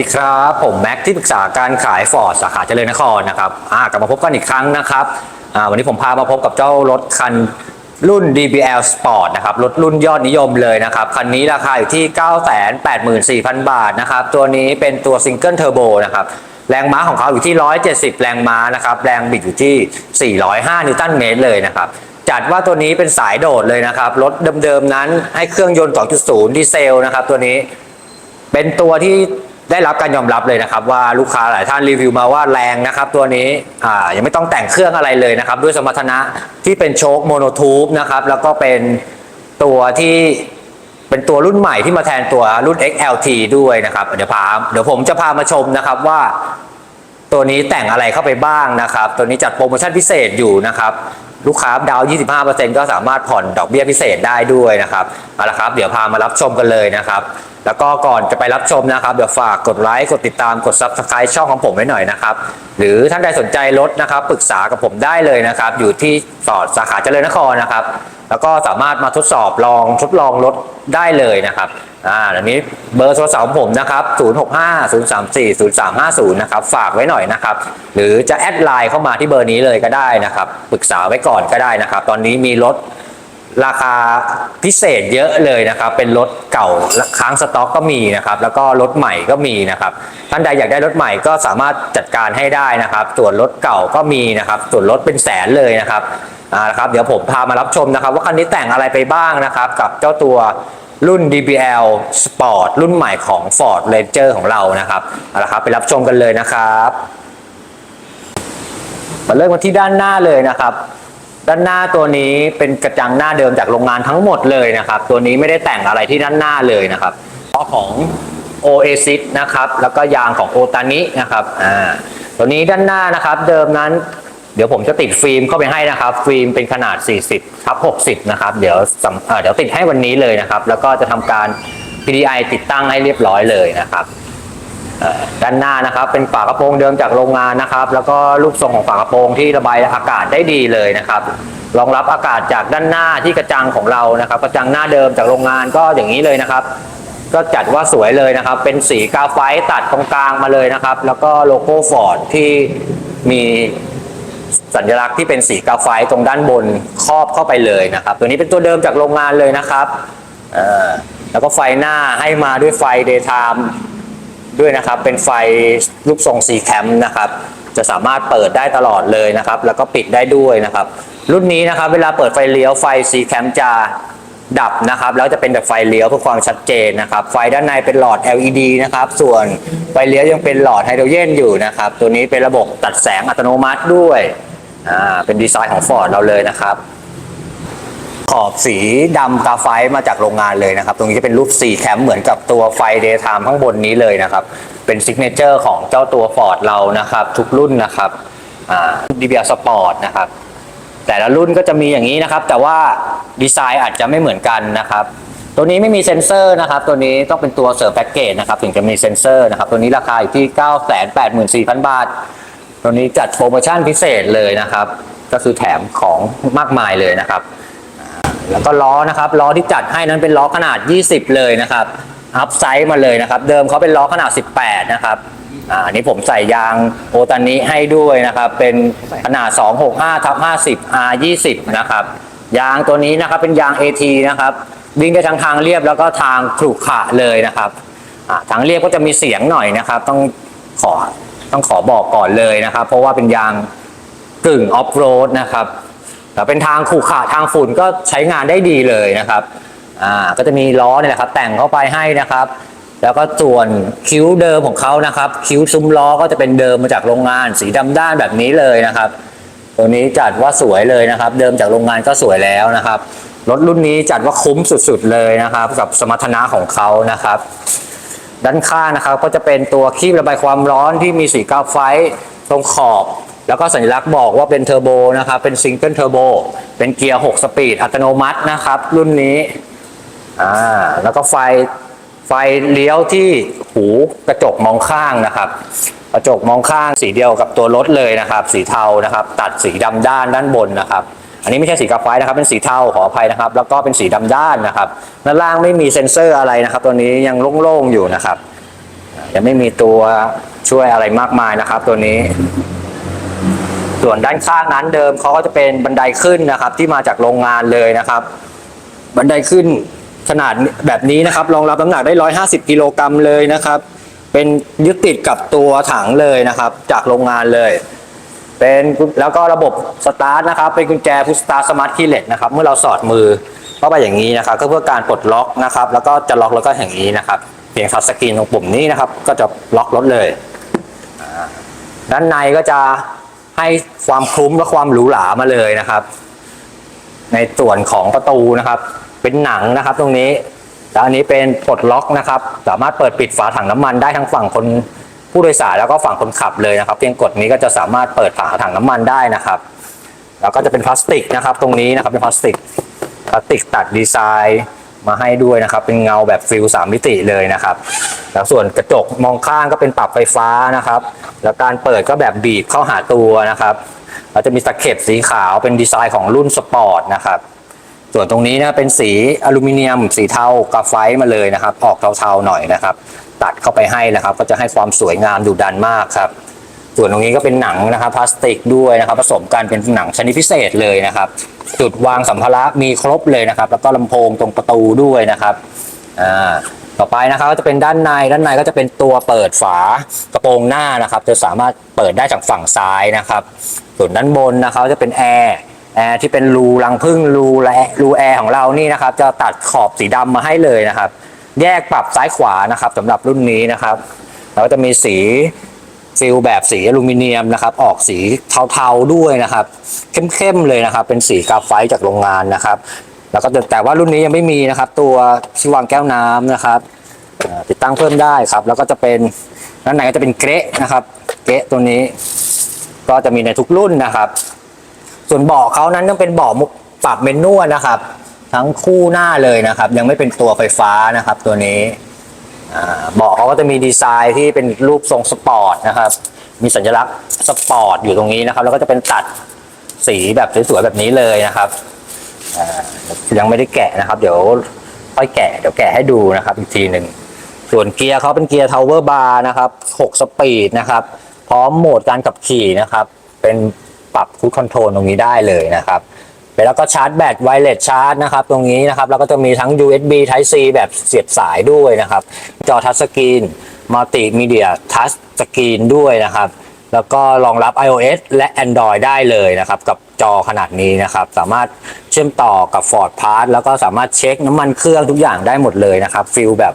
ดีครับ ผมแม็กที่ปรึกษาการขายฟอร์ดสาขาเจริญนครนะครับอ่ากลับมาพบกันอีกครั้งนะครับอ่าวันนี้ผมพามาพบกับเจ้ารถคันรุ่น DBL Sport นะครับรถรุ่นยอดนิยมเลยนะครับ คันนี้ราคาอยู่ที่ 984,000 บาทนะครับ ตัวนี้เป็นตัวซิงเกิลเทอร์โบนะครับ แรงม้าของเขาอยู่ที่ 170 แรงม้านะครับ แรงบิดอยู่ที่ 405 นิวตันเมตรเลยนะครับจัดว่าตัวนี้เป็นสายโดดเลยนะครับ รถเดิมๆนั้นให้เครื่องยนต์ 2.0 ดีเซลนะครับ ตัวนี้เป็นตัวที่ ได้รับการยอมรับเลยนะครับ ว่าลูกค้าหลายท่านรีวิวมาว่าแรงนะครับ ตัวนี้อ่ายังไม่ต้องแต่งเครื่องอะไรเลยนะครับ ด้วยสมรรถนะที่เป็นโชคโมโนทูบนะครับแล้วก็เป็นตัวที่เป็นตัวรุ่นใหม่ที่มาแทนตัวรุ่น XLT ด้วยนะครับ เดี๋ยวพาเดี๋ยวผมจะพามาชมนะครับว่า ตัวนี้แต่งอะไรเข้าไปบ้างนะครับ ตัวนี้จัดโปรโมชั่นพิเศษอยู่นะครับ ลูกค้าดาวน์25%ก็สามารถผ่อนดอกเบี้ยพิเศษได้ด้วยนะครับเอาละครับเดี๋ยวพามารับชมกันเลยนะครับแล้วก็ก่อนจะไปรับชมนะครับ เดี๋ยวฝากกดไลค์กดติดตามกด Subscribe ช่องของผมไว้หน่อยนะครับ หรือท่านใดสนใจรถนะครับปรึกษากับผมได้เลยนะครับ อยู่ที่สอดสาขาเจริญนครนะครับ แล้วก็สามารถมาทดสอบลองทดลองรถได้เลยนะครับอ่าอันนี้เบอร์โทรศัพท์ของผมนะครับ 0650340350 นะครับ ฝากไว้หน่อยนะครับ หรือจะแอดไลน์เข้ามาที่เบอร์นี้เลยก็ได้นะครับ ปรึกษาไว้ก่อนก็ได้นะครับ ตอนนี้มีรถ ราคาพิเศษเยอะเลยนะครับ เป็นรถเก่าค้างสต็อกก็มีนะครับ แล้วก็รถใหม่ก็มีนะครับท่านใดอยากได้รถใหม่ก็สามารถจัดการให้ได้นะครับ ส่วนรถเก่าก็มีนะครับ ส่วนรถเป็นแสนเลยนะครับอ่านะครับ เดี๋ยวผมพามารับชมนะครับ ว่าคันนี้แต่งอะไรไปบ้างนะครับ กับเจ้าตัวรุ่น DBL Sport รุ่นใหม่ของ Ford Ranger ของเรานะครับเอาละครับไปรับชมกันเลยนะครับมาเริ่มกันที่ด้านหน้าเลยนะครับ ด้านหน้าตัวนี้เป็นกระจังหน้าเดิมจากโรงงานทั้งหมดเลยนะครับ ตัวนี้ไม่ได้แต่งอะไรที่ด้านหน้าเลยนะครับเพราะของ Oasis นะครับ แล้วก็ยางของโอตานินะครับอ่าตัวนี้ด้านหน้านะครับ เดิมนั้น เดี๋ยวผมจะติดฟิล์มเข้าไปให้นะครับ ฟิล์มเป็นขนาด 40ทับ60 นะครับ เดี๋ยวเดี๋ยวติดให้วันนี้เลยนะครับ แล้วก็จะทำการ PDI ติดตั้งให้เรียบร้อยเลยนะครับ ด้านหน้านะครับ เป็นฝากระโปรงเดิมจากโรงงานนะครับ แล้วก็รูปทรงของฝากระโปรงที่ระบายอากาศได้ดีเลยนะครับรองรับอากาศจากด้านหน้าที่กระจังของเรานะครับ กระจังหน้าเดิมจากโรงงานก็อย่างนี้เลยนะครับ ก็จัดว่าสวยเลยนะครับ เป็นสีกาไฟตัดตรงกลางมาเลยนะครับ แล้วก็โลโก้ฟอร์ดที่มีสัญลักษณ์ที่เป็นสีกาไฟตรงด้านบนครอบเข้าไปเลยนะครับ ตัวนี้เป็นตัวเดิมจากโรงงานเลยนะครับแล้วก็ไฟหน้าให้มาด้วยไฟ daytime ด้ ด้วยนะครับ เป็นไฟรูปทรงสีแคมนะครับ จะสามารถเปิดได้ตลอดเลยนะครับ แล้วก็ปิดได้ด้วยนะครับ รุ่นนี้นะครับ เวลาเปิดไฟเลี้ยวไฟสีแคมจะดับนะครับ แล้วจะเป็นแบบไฟเลี้ยวเพื่อความชัดเจนนะครับ ไฟด้านในเป็นหลอด LED นะครับ ส่วนไฟเลี้ยวยังเป็นหลอดไฮโดรเจนอยู่นะครับ ตัวนี้เป็นระบบตัดแสงอัตโนมัติด้วย อ่า เป็นดีไซน์ของ Ford เราเลยนะครับ ขอบสีดำกาไฟมาจากโรงงานเลยนะครับ ตรงนี้จะเป็นรูปสีแคมเหมือนกับตัวไฟ Daytime ข้างบนนี้เลยนะครับ เป็นซิกเนเจอร์ของเจ้าตัว Ford เรานะครับ ทุกรุ่นนะครับอ่า DBR Sport นะครับ แต่ละรุ่นก็จะมีอย่างนี้นะครับ แต่ว่าดีไซน์อาจจะไม่เหมือนกันนะครับ ตัวนี้ไม่มีเซ็นเซอร์นะครับ ตัวนี้ต้องเป็นตัวเสริมแพ็กเกจนะครับ ถึงจะมีเซ็นเซอร์นะครับ ตัวนี้ราคาอยู่ที่ 984,000 บาท ตัวนี้จัดโปรโมชั่นพิเศษเลยนะครับ ก็คือแถมของมากมายเลยนะครับ แล้วก็ล้อนะครับล้อที่จัดให้นั้นเป็นล้อขนาด 20 เลยนะครับอัพไซส์มาเลยนะครับ เดิมเขาเป็นล้อขนาด 18 นะครับอ่าอันนี้ผมใส่ยางโอตานิให้ด้วยนะครับ เป็นขนาด 265ทับ50 R 20นะครับยางตัวนี้นะครับเป็นยาง AT นะครับวิ่งได้ทั้งทางเรียบแล้วก็ทางขรุขระเลยนะครับอ่าทางเรียบก็จะมีเสียงหน่อยนะครับ ต้องขอต้องขอบอกก่อนเลยนะครับ เพราะว่าเป็นยางกึ่งออฟโรดนะครับ แต่เป็นทางขรุขระทางฝุ่นก็ใช้งานได้ดีเลยนะครับอ่าก็จะมีล้อเนี่ยแหละครับ แต่งเข้าไปให้นะครับ แล้วก็ส่วนคิ้วเดิมของเขานะครับ คิ้วซุ้มล้อก็จะเป็นเดิมมาจากโรงงานสีดำด้านแบบนี้เลยนะครับ ตัวนี้จัดว่าสวยเลยนะครับ เดิมจากโรงงานก็สวยแล้วนะครับรถรุ่นนี้จัดว่าคุ้มสุดๆเลยนะครับ กับสมรรถนะของเขานะครับ ด้านข้างนะครับก็จะเป็นตัวคีบระบายความร้อนที่มีสีกาไฟตรงขอบ แล้วก็สัญลักษณ์บอกว่าเป็นเทอร์โบนะครับ เป็นซิงเกิลเทอร์โบ เป็นเกียร์ 6 สปีดอัตโนมัตินะครับ รุ่นนี้ อ่า แล้วก็ไฟ ไฟเลี้ยวที่หูกระจกมองข้างนะครับ กระจกมองข้างสีเดียวกับตัวรถเลยนะครับ สีเทานะครับ ตัดสีดำด้านด้านบนนะครับ อันนี้ไม่ใช่สีกาไฟนะครับ เป็นสีเทาขออภัยนะครับ แล้วก็เป็นสีดำด้านนะครับ ด้านล่างไม่มีเซ็นเซอร์อะไรนะครับ ตัวนี้ยังโล่งๆอยู่นะครับ ยังไม่มีตัวช่วยอะไรมากมายนะครับ ตัวนี้ ส่วนด้านข้างนั้นเดิมเขาก็จะเป็นบันไดขึ้นนะครับ ที่มาจากโรงงานเลยนะครับ บันไดขึ้นขนาดแบบนี้นะครับ รองรับน้ำหนักได้ 150 กิโลกรัมเลยนะครับ เป็นยึดติดกับตัวถังเลยนะครับ จากโรงงานเลย เป็นแล้วก็ระบบสตาร์ทนะครับ เป็นกุญแจพุชสตาร์สมาร์ทคีย์เลสนะครับ เมื่อเราสอดมือเข้าไปอย่างนี้นะครับ ก็เพื่อการปลดล็อกนะครับ แล้วก็จะล็อกแล้วก็อย่างนี้นะครับ เพียงทัชสกรีนตรงปุ่มนี้นะครับ ก็จะล็อกรถเลย ด้านในก็จะ ให้ความคลุ้มและความหรูหรามาเลยนะครับ ในส่วนของประตูนะครับ เป็นหนังนะครับ ตรงนี้แล้วอันนี้เป็นปลดล็อกนะครับ สามารถเปิดปิดฝาถังน้ำมันได้ทั้งฝั่งคนผู้โดยสารแล้วก็ฝั่งคนขับเลยนะครับ เพียงกดนี้ก็จะสามารถเปิดฝาถังน้ำมันได้นะครับ แล้วก็จะเป็นพลาสติกนะครับ ตรงนี้นะครับเป็นพลาสติกพลาสติกตัดดีไซน์ มาให้ด้วยนะครับ เป็นเงาแบบฟิลสามมิติเลยนะครับ แล้วส่วนกระจกมองข้างก็เป็นปรับไฟฟ้านะครับ แล้วการเปิดก็แบบบีบเข้าหาตัวนะครับเราจะมีตะเข็บสีขาวเป็นดีไซน์ของรุ่นสปอร์ตนะครับ ส่วนตรงนี้นะเป็นสีอลูมิเนียม สีเทากราไฟต์มาเลยนะครับ ออกเทาๆหน่อยนะครับ ตัดเข้าไปให้นะครับ ก็จะให้ความสวยงามดุดันมากครับ ส่วนตรงนี้ก็เป็นหนังนะครับพลาสติกด้วยนะครับ ผสมกันเป็นหนังชนิดพิเศษเลยนะครับ จุดวางสัมภาระมีครบเลยนะครับ แล้วก็ลำโพงตรงประตูด้วยนะครับอ่าต่อไปนะครับก็จะเป็นด้านในด้านในก็จะเป็นตัวเปิดฝากระโปรงหน้านะครับ จะสามารถเปิดได้จากฝั่งซ้ายนะครับ ส่วนด้านบนนะครับจะเป็นแอร์แอร์ที่เป็นรูรังพึ่งรูและรูแอร์ของเรานี่นะครับ จะตัดขอบสีดำมาให้เลยนะครับ แยกปรับซ้ายขวานะครับสำหรับรุ่นนี้นะครับแล้วก็จะมีสี ฟิลแบบสีอลูมิเนียมนะครับ ออกสีเทาๆด้วยนะครับ เข้มๆเลยนะครับ เป็นสีกราไฟต์จากโรงงานนะครับ แล้วก็แต่แต่ว่ารุ่นนี้ยังไม่มีนะครับ ตัวที่วางแก้วน้ำนะครับติดตั้งเพิ่มได้ครับ แล้วก็จะเป็นด้านในก็จะเป็นเกะนะครับ เกะตัวนี้ ก็จะมีในทุกรุ่นนะครับ ส่วนเบาะเขานั้นต้องเป็นเบาะมุกปรับเมนนวลนะครับ ทั้งคู่หน้าเลยนะครับ ยังไม่เป็นตัวไฟฟ้านะครับ ตัวนี้ บาะเขาก็จะมีดีไซน์ที่เป็นรูปทรงสปอร์ตนะครับ มีสัญลักษณ์สปอร์ตอยู่ตรงนี้นะครับ แล้วก็จะเป็นตัดสีแบบสวยๆแบบนี้เลยนะครับยังไม่ได้แกะนะครับ เดี๋ยวค่อยแกะเดี๋ยวแกะให้ดูนะครับ อีกทีหนึ่งส่วนเกียร์เขาเป็นเกียร์ทาวเวอร์บาร์นะครับ 6 สปีดนะครับ พร้อมโหมดการขับขี่นะครับ เป็นปรับคูดคอนโทรลตรงนี้ได้เลยนะครับ แล้วก็ชาร์จแบตไวเลสชาร์จนะครับตรงนี้นะครับแล้วก็จะมีทั้ง USB Type C แบบเสียบสายด้วยนะครับ จอทัชสกรีนมัลติมีเดียทัชสกรีนด้วยนะครับ แล้วก็รองรับ iOS และ Android ได้เลยนะครับ กับจอขนาดนี้นะครับ สามารถเชื่อมต่อกับ Ford Pass แล้วก็สามารถเช็คน้ำมันเครื่องทุกอย่างได้หมดเลยนะครับฟิลแบบ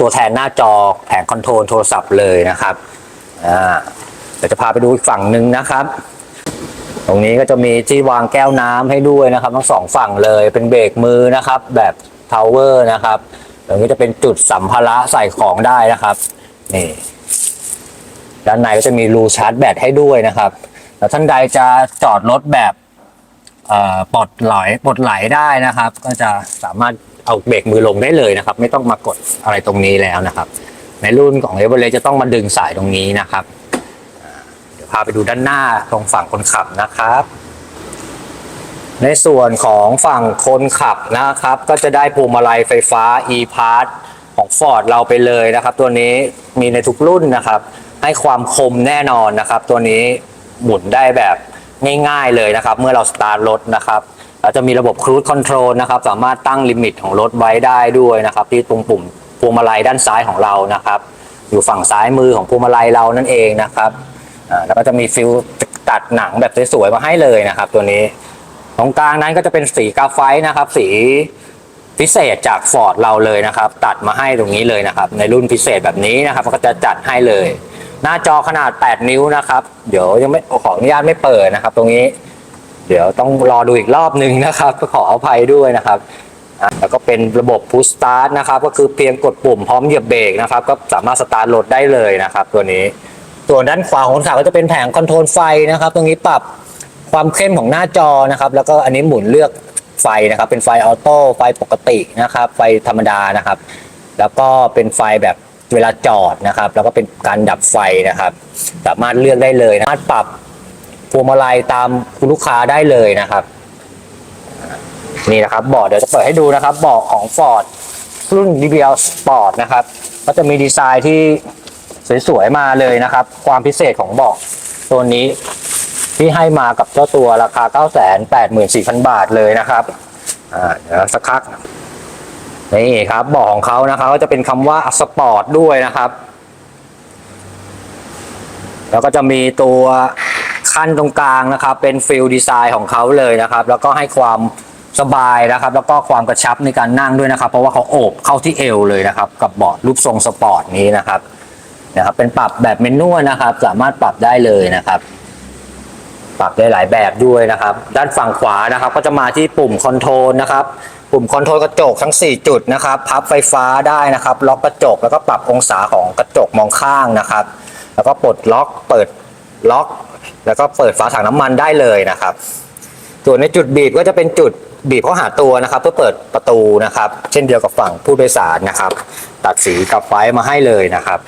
ตัวแทนหน้าจอแผงคอนโทรลโทรศัพท์เลยนะครับอ่าเดี๋ยวจะพาไปดูอีกฝั่งหนึ่งนะครับ ตรงนี้ก็จะมีที่วางแก้วน้ำให้ด้วยนะครับ ทั้งสองฝั่งเลยเป็นเบรกมือนะครับ แบบทาวเวอร์นะครับตรงนี้จะเป็นจุดสัมภาระใส่ของได้นะครับนี่ด้านในก็จะมีรูชาร์จแบตให้ด้วยนะครับ แล้วท่านใดจะจอดรถแบบปลดไหลปลดไหลได้นะครับ ก็จะสามารถเอาเบรกมือลงได้เลยนะครับ ไม่ต้องมากดอะไรตรงนี้แล้วนะครับ ในรุ่นของเอเวอเรสจะต้องมาดึงสายตรงนี้นะครับ พาไปดูด้านหน้าตรงฝั่งคนขับนะครับ ในส่วนของฝั่งคนขับนะครับ ก็จะได้พวงมาลัยไฟฟ้า e-part ของ Ford เราไปเลยนะครับ ตัวนี้มีในทุกรุ่นนะครับ ให้ความคมแน่นอนนะครับ ตัวนี้หมุนได้แบบง่ายๆเลยนะครับ เมื่อเราสตาร์ทรถนะครับเราจะมีระบบครู i คอนโทรลนะครับ สามารถตั้งลิมิตของรถไว้ได้ด้วยนะครับ ที่ตรงปุ่มพวงมาลัยด้านซ้ายของเรานะครับ อยู่ฝั่งซ้ายมือของพวงมาลัยเรานั่นเองนะครับ อ่าแล้วก็จะมีฟิลตัดหนังแบบสวยๆมาให้เลยนะครับ ตัวนี้ ตรงกลางนั้นก็จะเป็นสีกาไฟต์นะครับ สีพิเศษจากฟอร์ดเราเลยนะครับ ตัดมาให้ตรงนี้เลยนะครับ ในรุ่นพิเศษแบบนี้นะครับก็จะจัดให้เลย หน้าจอขนาด 8 นิ้วนะครับ เดี๋ยวยังไม่ขออนุญาตไม่เปิดนะครับ ตรงนี้ เดี๋ยวต้องรอดูอีกรอบหนึ่งนะครับก็ขออภัยด้วยนะครับแล้วก็เป็นระบบพุชสตาร์ทนะครับ ก็คือเพียงกดปุ่มพร้อมเหยียบเบรกนะครับ ก็สามารถสตาร์ทรถได้เลยนะครับ ตัวนี้ ส่วนด้านขวาของขับก็จะเป็นแผงคอนโทรลไฟนะครับ ตรงนี้ปรับความเข้มของหน้าจอนะครับ แล้วก็อันนี้หมุนเลือกไฟนะครับ เป็นไฟออโต้ไฟปกตินะครับ ไฟธรรมดานะครับ แล้วก็เป็นไฟแบบเวลาจอดนะครับ แล้วก็เป็นการดับไฟนะครับ สามารถเลือกได้เลยสามารถปรับพวงมาลัยตามคุณลูกค้าได้เลยนะครับ นี่นะครับเบาะเดี๋ยวจะเปิดให้ดูนะครับเบาะของ Ford รุ่น DBL Sport นะครับ ก็จะมีดีไซน์ที่ สวยๆมาเลยนะครับ ความพิเศษของเบาะตัวนี้ที่ให้มากับเจ้าตัวราคา 984,000 บาทเลยนะครับอ่าเดี๋ยวสักพักนี่ครับเบาะของเขานะครับก็จะเป็นคำว่าสปอร์ตด้วยนะครับ แล้วก็จะมีตัวขั้นตรงกลางนะครับ เป็นฟิลดีไซน์ของเขาเลยนะครับ แล้วก็ให้ความสบายนะครับ แล้วก็ความกระชับในการนั่งด้วยนะครับ เพราะว่าเขาโอบเข้าที่เอวเลยนะครับ กับเบาะรูปทรงสปอร์ตนี้นะครับ นะครับ เป็นปรับแบบเมนนวลนะครับ สามารถปรับได้เลยนะครับ ปรับได้หลายแบบด้วยนะครับ ด้านฝั่งขวานะครับ ก็จะมาที่ปุ่มคอนโทรลนะครับ ปุ่มคอนโทรลกระจกทั้ง 4 จุดนะครับ พับไฟฟ้าได้นะครับ ล็อกกระจกแล้วก็ปรับองศาของกระจกมองข้างนะครับ แล้วก็ปลดล็อกเปิดล็อก แล้วก็เปิดฝาถังน้ำมันได้เลยนะครับ ส่วนในจุดบีบก็จะเป็นจุดบีบเข้าหาตัวนะครับ เพื่อเปิดประตูนะครับ เช่นเดียวกับฝั่งผู้โดยสารนะครับ ตัดสีกับไฟมาให้เลยนะครับ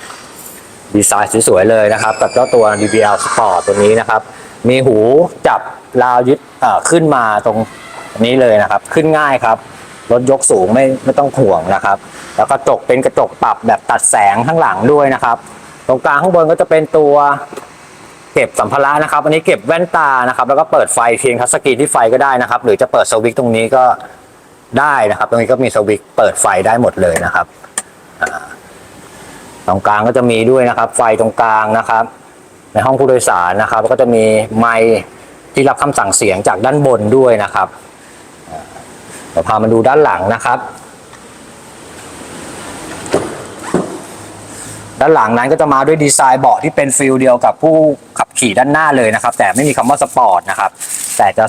ดีไซน์สวยๆเลยนะครับ กับเจ้าตัว DBL Sport ตัวนี้นะครับ มีหูจับราวยึดขึ้นมาตรงนี้เลยนะครับ ขึ้นง่ายครับรถยกสูงไม่ไม่ต้องห่วงนะครับ แล้วก็กระจกเป็นกระจกปรับแบบตัดแสงข้างหลังด้วยนะครับ ตรงกลางข้างบนก็จะเป็นตัวเก็บสัมภาระนะครับ อันนี้เก็บแว่นตานะครับ แล้วก็เปิดไฟเพียงทัชสกรีนที่ไฟก็ได้นะครับ หรือจะเปิดสวิตช์ตรงนี้ก็ได้นะครับ ตรงนี้ก็มีสวิตช์เปิดไฟได้หมดเลยนะครับ ตรงกลางก็จะมีด้วยนะครับ ไฟตรงกลางนะครับ ในห้องผู้โดยสารนะครับ ก็จะมีไมค์ที่รับคำสั่งเสียงจากด้านบนด้วยนะครับเดี๋ยวพามาดูด้านหลังนะครับ ด้านหลังนั้นก็จะมาด้วยดีไซน์เบาะที่เป็นฟิลเดียวกับผู้ขับขี่ด้านหน้าเลยนะครับ แต่ไม่มีคำว่าสปอร์ตนะครับ แต่จะ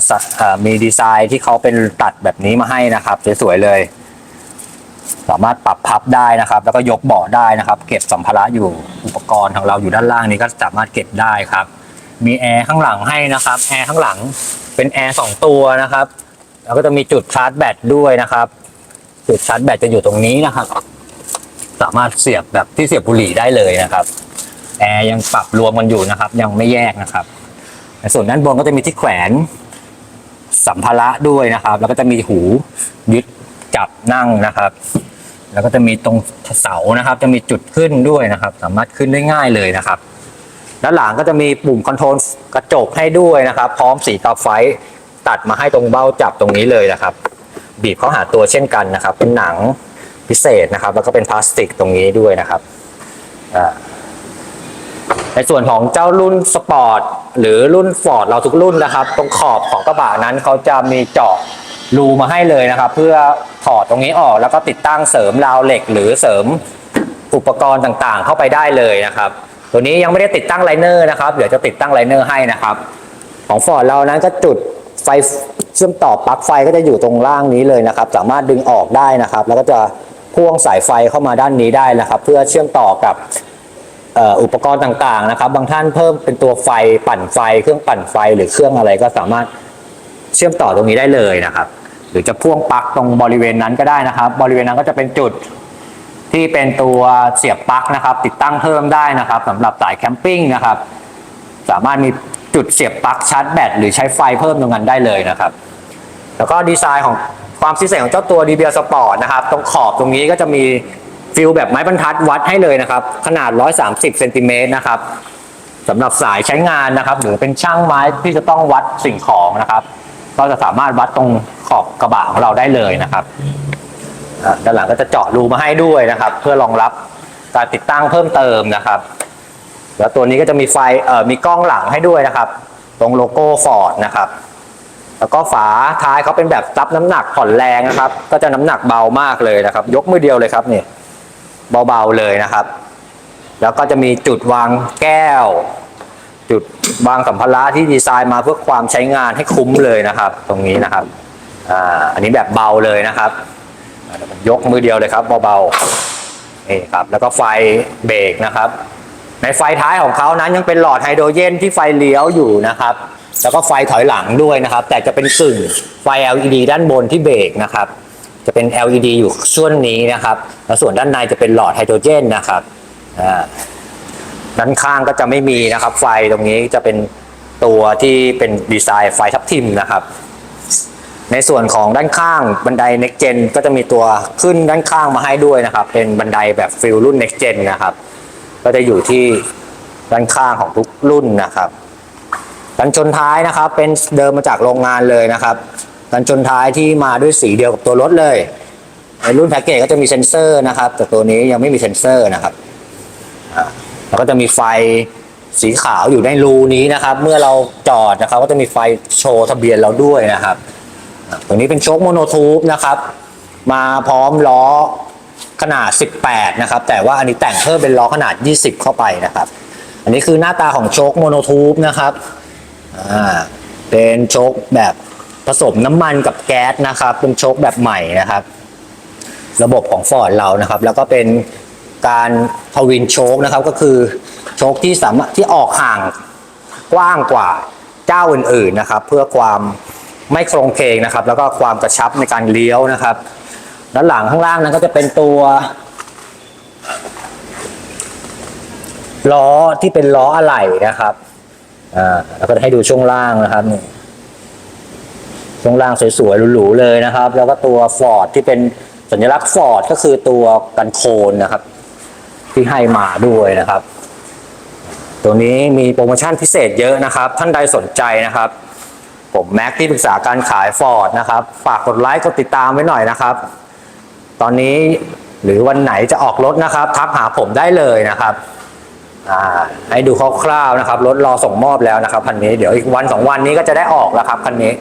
มีดีไซน์ที่เขาเป็นตัดแบบนี้มาให้นะครับสวยๆเลย สามารถปรับพับได้นะครับ แล้วก็ยกเบาะได้นะครับ เก็บสัมภาระอยู่อุปกรณ์ของเราอยู่ด้านล่างนี้ก็สามารถเก็บได้ครับ มีแอร์ข้างหลังให้นะครับแอร์ข้างหลังเป็นแอร์สองตัวนะครับ แล้วก็จะมีจุดชาร์จแบตด้วยนะครับ จุดชาร์จแบตจะอยู่ตรงนี้นะครับ สามารถเสียบแบบที่เสียบบุหรี่ได้เลยนะครับแอร์ยังปรับรวมกันอยู่นะครับ ยังไม่แยกนะครับในส่วนด้านบนก็จะมีที่แขวนสัมภาระด้วยนะครับ แล้วก็จะมีหูยึด จับนั่งนะครับ แล้วก็จะมีตรงเสานะครับ จะมีจุดขึ้นด้วยนะครับ สามารถขึ้นได้ง่ายเลยนะครับ ด้านหลังก็จะมีปุ่มคอนโทรลกระจกให้ด้วยนะครับ พร้อมสีกาไฟตัดมาให้ตรงเบ้าจับตรงนี้เลยนะครับ บีบเข้าหาตัวเช่นกันนะครับ เป็นหนังพิเศษนะครับ แล้วก็เป็นพลาสติกตรงนี้ด้วยนะครับในส่วนของเจ้ารุ่นสปอร์ตหรือรุ่นฟอร์ดเราทุกรุ่นนะครับ ตรงขอบของกระบะนั้นเขาจะมีเจาะรูมาให้เลยนะครับ เพื่อ ถอดตรงนี้ออกแล้วก็ติดตั้งเสริมราวเหล็ก หรือเสริมอุปกรณ์ต่างๆ เข้าไปได้เลยนะครับ ตัวนี้ยังไม่ได้ติดตั้งไลเนอร์นะครับเดี๋ยวจะติดตั้งไลเนอร์ให้นะครับ ของฟอร์ดเรานั้นก็จุดไฟเชื่อมต่อปลั๊กไฟก็จะอยู่ตรงล่างนี้เลยนะครับ สามารถดึงออกได้นะครับ แล้วก็จะพ่วงสายไฟเข้ามาด้านนี้ได้นะครับ เพื่อเชื่อมต่อกับอุปกรณ์ต่างๆนะครับ บางท่านเพิ่มเป็นตัวไฟปั่นไฟ เครื่องปั่นไฟหรือเครื่องอะไรก็สามารถเชื่อมต่อตรงนี้ได้เลยนะครับ หรือจะพ่วงปลั๊กตรงบริเวณนั้นก็ได้นะครับ บริเวณนั้นก็จะเป็นจุดที่เป็นตัวเสียบปลั๊กนะครับ ติดตั้งเพิ่มได้นะครับสำหรับสายแคมปิ้งนะครับ สามารถมีจุดเสียบปลั๊กชาร์จแบตหรือใช้ไฟเพิ่มตรงนั้นได้เลยนะครับ แล้วก็ดีไซน์ของความพิเศษของเจ้าตัว DBL Sport นะครับ ตรงขอบตรงนี้ก็จะมีฟิลแบบไม้บรรทัดวัดให้เลยนะครับ ขนาด 130เซนติเมตรนะครับสำหรับสายใช้งานนะครับ หรือเป็นช่างไม้ที่จะต้องวัดสิ่งของนะครับ ก็จะสามารถวัดตรงขอบกระบะของเราได้เลยนะครับอ่าด้านหลังก็จะเจาะรูมาให้ด้วยนะครับ เพื่อรองรับการติดตั้งเพิ่มเติมนะครับ แล้วตัวนี้ก็จะมีไฟเอ่อมีกล้องหลังให้ด้วยนะครับ ตรงโลโก้ฟอร์ดนะครับ แล้วก็ฝาท้ายเขาเป็นแบบซับน้ำหนักผ่อนแรงนะครับ ก็จะน้ำหนักเบามากเลยนะครับ ยกมือเดียวเลยครับนี่เบาๆเลยนะครับ แล้วก็จะมีจุดวางแก้ว จุดวางสัมภาระที่ดีไซน์มาเพื่อความใช้งานให้คุ้มเลยนะครับ ตรงนี้นะครับอ่าอันนี้แบบเบาเลยนะครับยกมือเดียวเลยครับเบาๆนี่ครับแล้วก็ไฟเบรกนะครับ ในไฟท้ายของเขานั้นยังเป็นหลอดไฮโดรเจนที่ไฟเลี้ยวอยู่นะครับ แล้วก็ไฟถอยหลังด้วยนะครับ แต่จะเป็นกึ่งไฟ LED ด้านบนที่เบรกนะครับ จะเป็น LED อยู่ส่วนนี้นะครับ แล้วส่วนด้านในจะเป็นหลอดไฮโดรเจนนะครับอ่า ด้านข้างก็จะไม่มีนะครับ ไฟตรงนี้จะเป็นตัวที่เป็นดีไซน์ไฟทับทิมนะครับ ในส่วนของด้านข้างบันได next gen ก็จะมีตัวขึ้นด้านข้างมาให้ด้วยนะครับ เป็นบันไดแบบฟิลรุ่น next gen นะครับ ก็จะอยู่ที่ด้านข้างของทุกรุ่นนะครับกันชนท้ายนะครับ เป็นเดิมมาจากโรงงานเลยนะครับกันชนท้ายที่มาด้วยสีเดียวกับตัวรถเลย ในรุ่นแพ็กเกจก็จะมีเซ็นเซอร์นะครับ แต่ตัวนี้ยังไม่มีเซ็นเซอร์นะครับ แล้วก็จะมีไฟสีขาวอยู่ในรูนี้นะครับ เมื่อเราจอดนะครับ ก็จะมีไฟโชว์ทะเบียนเราด้วยนะครับอ่าตัวนี้เป็นโชคโมโนทูบนะครับ มาพร้อมล้อขนาด 18 นะครับ แต่ว่าอันนี้แต่งเพิ่มเป็นล้อขนาด 20 เข้าไปนะครับ อันนี้คือหน้าตาของโชคโมโนทูบนะครับอ่าเป็นโชคแบบผสมน้ำมันกับแก๊สนะครับ เป็นโชคแบบใหม่นะครับ ระบบของฟอร์ดเรานะครับ แล้วก็เป็น การทวินโชคนะครับก็คือโชคที่สามารถที่ออกห่างกว้างกว่าเจ้าอื่นๆนะครับ เพื่อความไม่โครงเคงนะครับ แล้วก็ความกระชับในการเลี้ยวนะครับ ด้านหลังข้างล่างนั้นก็จะเป็นตัวล้อที่เป็นล้ออะไหล่นะครับอ่าแล้วก็ให้ดูช่วงล่างนะครับนี่ช่วงล่างสวยๆหรูๆเลยนะครับ แล้วก็ตัวฟอร์ดที่เป็นสัญลักษณ์ฟอร์ดก็คือตัวกันโคนนะครับ ที่ให้มาด้วยนะครับ ตัวนี้มีโปรโมชั่นพิเศษเยอะนะครับ ท่านใดสนใจนะครับ ผมแม็กที่ปรึกษาการขายฟอร์ดนะครับฝากกดไลค์กดติดตามไว้หน่อยนะครับ ตอนนี้หรือวันไหนจะออกรถนะครับ ทักหาผมได้เลยนะครับอ่าให้ดูคร่าวๆนะครับรถรอส่งมอบแล้วนะครับคันนี้เดี๋ยวอีกวันสองวันนี้ก็จะได้ออกแล้วครับคันนี้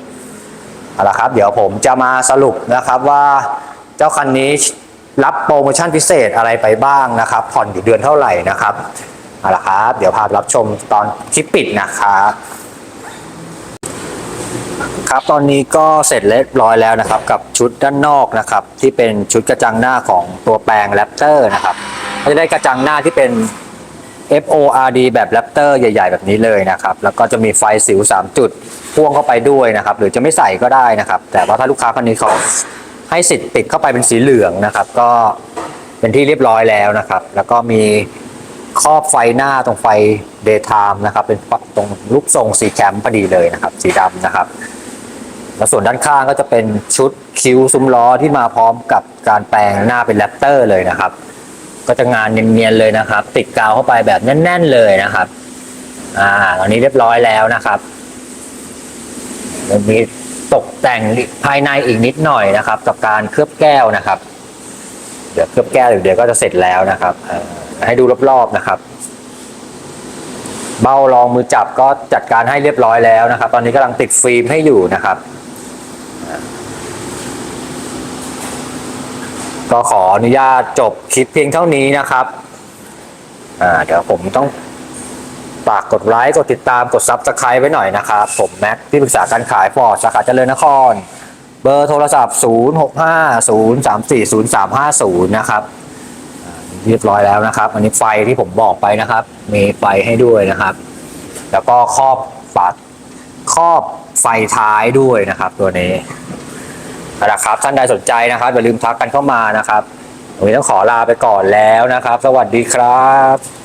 เอาละครับ เดี๋ยวผมจะมาสรุปนะครับว่าเจ้าคันนี้ รับโปรโมชั่นพิเศษอะไรไปบ้างนะครับ ผ่อนอยู่เดือนเท่าไหร่นะครับเอาละครับ เดี๋ยวพารับชมตอนคลิปปิดนะครับครับตอนนี้ก็เสร็จเรียบร้อยแล้วนะครับ กับชุดด้านนอกนะครับ ที่เป็นชุดกระจังหน้าของตัวแปลงแรปเตอร์นะครับก็จะได้กระจังหน้าที่เป็น FORD แบบแรปเตอร์ใหญ่ ๆ แบบนี้เลยนะครับ แล้วก็จะมีไฟสิว 3 จุดพ่วงเข้าไปด้วยนะครับ หรือจะไม่ใส่ก็ได้นะครับ แต่ว่าถ้าลูกค้าคนนี้เขา ให้สิทธิ์ติดเข้าไปเป็นสีเหลืองนะครับ ก็เป็นที่เรียบร้อยแล้วนะครับ แล้วก็มีครอบไฟหน้าตรงไฟ daytime นะครับ เป็นตรงลูกทรงสีแคมพอดีเลยนะครับ สีดำนะครับ แล้วส่วนด้านข้างก็จะเป็นชุดคิ้วซุ้มล้อที่มาพร้อมกับการแปลงหน้าเป็นแรปเตอร์เลยนะครับ ก็จะงานเนียนๆเลยนะครับ ติดกาวเข้าไปแบบแน่น ๆเลยนะครับ อ่าตอนนี้เรียบร้อยแล้วนะครับมี ตกแต่งภายในอีกนิดหน่อยนะครับ กับการเคลือบแก้วนะครับ เดี๋ยวเคลือบแก้วเดี๋ยวก็จะเสร็จแล้วนะครับให้ดูรอบๆนะครับ เบ้ารองมือจับก็จัดการให้เรียบร้อยแล้วนะครับ ตอนนี้กำลังติดฟิล์มให้อยู่นะครับ ก็ขออนุญาตจบคลิปเพียงเท่านี้นะครับเดี๋ยวผมต้อง ฝากกดไลค์กดติดตามกดซับสไคร b ์ไว้หน่อยนะครับ ผมแม็กที่ปรึกษาการขายฟอร์ดสาขาเจริญนคร เบอร์โทรศัพท์ 0650340350 นะครับเรียบร้อยแล้วนะครับ อันนี้ไฟที่ผมบอกไปนะครับ มีไฟให้ด้วยนะครับ แล้วก็ครอบฝาครอบไฟท้ายด้วยนะครับ ตัวนี้เอาละครับท่านใดสนใจนะครับอย่าลืมทักกันเข้ามานะครับวันนี้ต้องขอลาไปก่อนแล้วนะครับ สวัสดีครับ